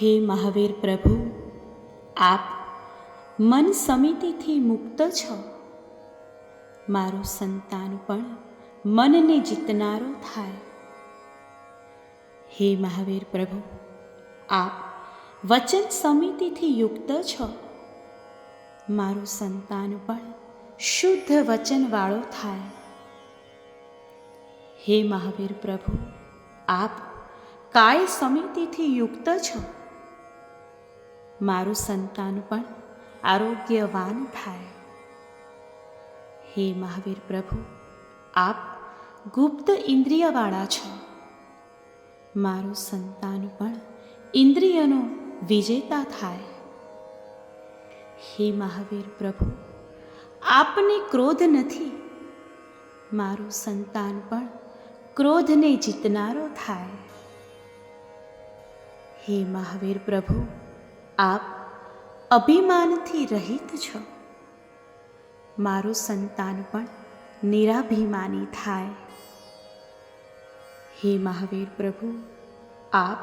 हे महावीर प्रभु आप मन समिति थी मुक्त छो मारो संतान पण मन ने जीतनारो थाय हे महावीर प्रभु आप वचन समिति थी युक्त छो मारो संतान पण शुद्ध वचन वालो थाय हे महावीर प्रभु आप काय समिति थी युक्त छो મારું સંતાન પણ આરોગ્યવાન થાય હે મહાવીર પ્રભુ આપ ગુપ્ત ઇન્દ્રિયવાળા છો મારું સંતાન પણ ઇન્દ્રિયનો વિજેતા થાય હે મહાવીર પ્રભુ આપને ક્રોધ નથી મારું સંતાન પણ ક્રોધને જીતનારો થાય હે મહાવીર પ્રભુ આપ અભિમાનથી રહિત છો મારું સંતાન પણ નિરાભિમાની થાય હે મહાવીર પ્રભુ આપ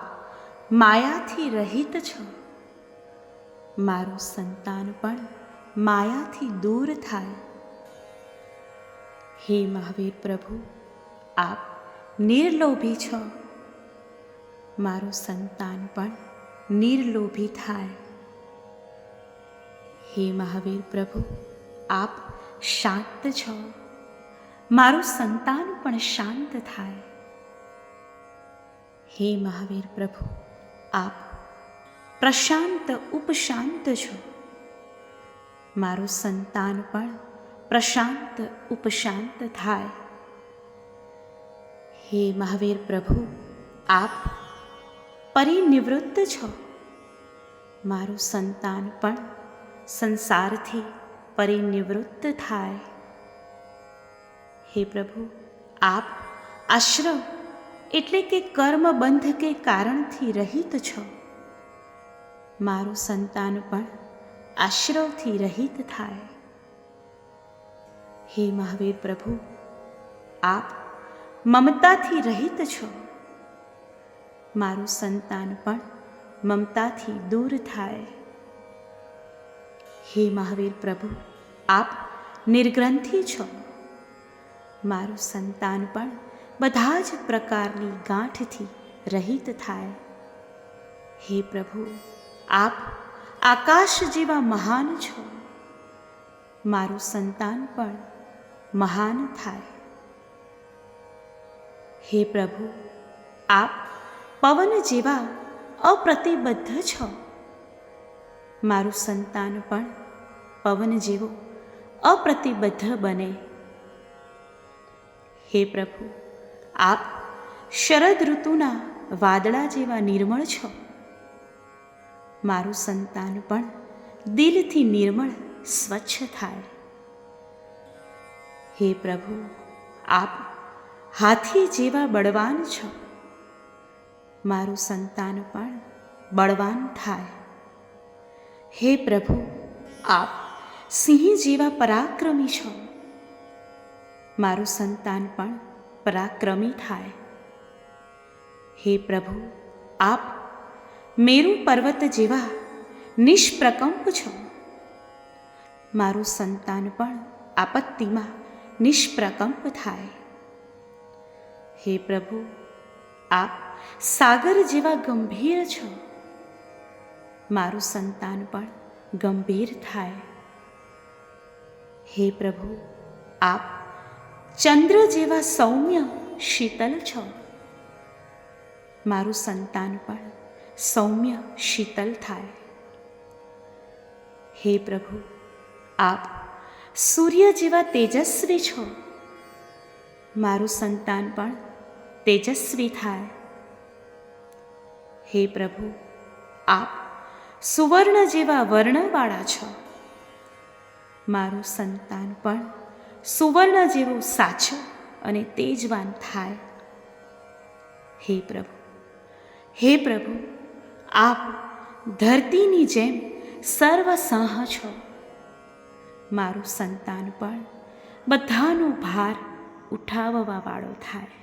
માયાથી રહિત છો મારું સંતાન પણ માયાથી દૂર થાય હે મહાવીર પ્રભુ આપ નિર્લોભી છો મારું સંતાન પણ निर्लोभी थाय हे महावीर प्रभु आप शांत छो मारू संतान पण शांत थाय हे महावीर प्रभु आप प्रशांत उपशांत छो मारु संतान पण प्रशांत उपशांत थाय हे महावीर प्रभु आप પરિનિવૃત છો મારું સંતાન પણ સંસારથી પરિનિવૃત થાય હે પ્રભુ આપ આશ્ર એટલે કે કર્મબંધ કે કારણથી રહિત છો મારું સંતાન પણ આશ્રથી રહિત થાય હે મહાવીર પ્રભુ આપ મમતાથી રહિત છો મારું સંતાન પણ મમતાથી દૂર થાય હે મહાવીર પ્રભુ આપ નિર્ગ્રંથિ છો મારું સંતાન પણ બધા જ પ્રકારની ગાંઠથી રહિત થાય હે પ્રભુ આપ આકાશ જેવા મહાન છો મારું સંતાન પણ મહાન થાય હે પ્રભુ આપ પવન જેવા અપ્રતિબદ્ધ છો મારું સંતાન પણ પવન જેવો અપ્રતિબદ્ધ બને હે પ્રભુ આપ શરદ ઋતુના વાદળા જેવા નિર્મળ છો મારું સંતાન પણ દિલથી નિર્મળ સ્વચ્છ થાય હે પ્રભુ આપ હાથી જેવા બળવાન છો મારો સંતાન પણ બળવાન થાય હે પ્રભુ આપ સિંહ જેવા પરાક્રમી છો મારો સંતાન પણ પરાક્રમી થાય હે પ્રભુ આપ મેરુ પર્વત જેવા નિષ્પ્રકંપ છો મારો સંતાન પણ આપત્તિમાં નિષ્પ્રકંપ થાય હે પ્રભુ આ सागर જેવા ગંભીર છો મારું સંતાન પણ ગંભીર થાય હે પ્રભુ આપ ચંદ્ર જેવા સૌમ્ય शीतल છો મારું સંતાન પણ સૌમ્ય शीतल થાય હે પ્રભુ આપ સૂર્ય જેવા તેજસ્વી છો મારું સંતાન પણ તેજસ્વી થાય હે પ્રભુ આપ સુવર્ણ જેવા વર્ણવાળા છો મારું સંતાન પણ સુવર્ણ જેવું સાચું અને તેજવાન થાય હે પ્રભુ હે પ્રભુ આપ ધરતીની જેમ સર્વસહ છો મારું સંતાન પણ બધાનો ભાર ઉઠાવવાવાળો થાય